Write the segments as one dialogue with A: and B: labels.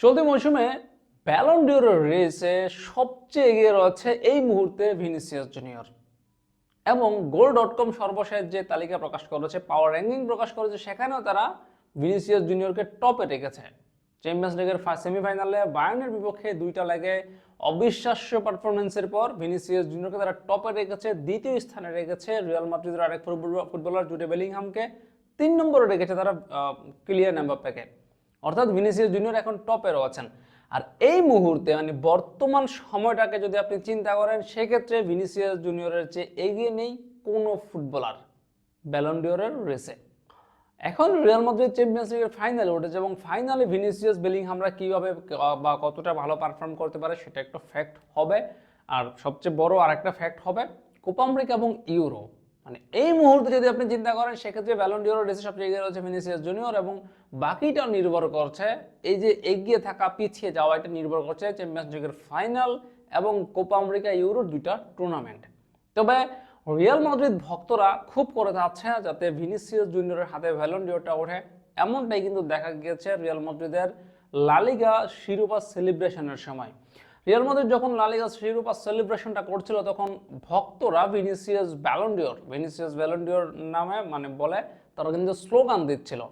A: চলতি মৌসুমে ব্যালন ডিওরের রেসে সবচেয়ে এগিয়ে রয়েছে এই মুহূর্তে ভিনিসিয়াস জুনিয়র এবং গোল ডট কম সর্বশেষ যে তালিকা প্রকাশ করেছে পাওয়ার র্যাঙ্কিং প্রকাশ করেছে, সেখানেও তারা ভিনিসিয়াস জুনিয়রকে টপে রেখেছে। চ্যাম্পিয়ন্স লিগের ফার্স্ট সেমিফাইনালে বায়ার্নের বিপক্ষে দুইটা লেগে অবিশ্বাস্য পারফরমেন্সের পর ভিনিসিয়াস জুনিয়রকে তারা টপে রেখেছে, দ্বিতীয় স্থানে রেখেছে রিয়াল মাদ্রিদের আরেক ফুটবল- ফুটবলার জুটে বেলিংহামকে। তিন নম্বরে রেখেছে তারা ক্লিয়ার এমবাপ্পেকে অর্থাৎ ভিনিসিয়াস জুনিয়র এখন টপে রয়েছেন আর এই মুহূর্তে মানে বর্তমান সময়টাকে যদি আপনি চিন্তা করেন, সেক্ষেত্রে ভিনিসিয়াস জুনিয়রের চেয়ে এগিয়ে নেই কোনো ফুটবলার। ব্যালন্ডিওরের রেসে। এখন রিয়াল মাদ্রিদ চ্যাম্পিয়ন্স লিগের ফাইনালে উঠেছে এবং ফাইনালে ভিনিসিয়াস বেলিংহামরা কীভাবে বা কতটা ভালো পারফর্ম করতে পারে সেটা একটা ফ্যাক্ট হবে। আর সবচেয়ে বড় আর একটা ফ্যাক্ট হবে কোপা আমেরিকা এবং ইউরো মানে এই মুহূর্তে যদি আপনি চিন্তা করেন, সেক্ষেত্রে ব্যালন্ডিওর রেসে সবচেয়ে এগিয়ে রয়েছে ভিনিসিয়াস জুনিয়র এবং বাকিটাও নির্ভর করছে এই যে এগিয়ে থাকা, পিছিয়ে যাওয়া এটা নির্ভর করছে চ্যাম্পিয়ন্স লিগের ফাইনাল এবং কোপা আমেরিকা ইউরো দুইটা টুর্নামেন্ট তবে রিয়াল মাদ্রিদ ভক্তরা খুব করে যাচ্ছে যাতে ভিনিসিয়াস জুনিয়রের হাতে ভ্যালন্ডিওরটা ওঠে। এমনটাই কিন্তু দেখা গিয়েছে রিয়াল মাদ্রিদের লালিগা শিরোপা সেলিব্রেশনের সময়। রিয়াল মাদ্রিদ যখন লালিগা শিরোপা সেলিব্রেশনটা করছিল, তখন ভক্তরা ভিনিসিয়াস ভ্যালন্ডিওর ভিনিসিয়াস ভ্যালন্ডিওর নামে মানে বলে তারা কিন্তু স্লোগান দিচ্ছিল।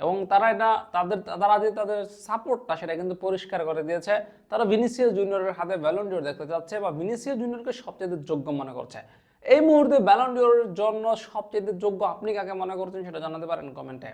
A: এবং তারা এটা, তাদের, তারা যে তাদের সাপোর্টটা সেটা কিন্তু পরিষ্কার করে দিয়েছে। তারা ভিনিসিয়াস জুনিয়রের হাতে ব্যালন্ডিওর দেখতে চাচ্ছে বা ভিনিসিয়াস জুনিয়রকে সবচেয়ে যোগ্য মনে করছে। এই মুহূর্তে ব্যালন্ডিওরের জন্য সবচেয়ে যোগ্য আপনি কাকে মনে করছেন সেটা জানাতে পারেন কমেন্টে।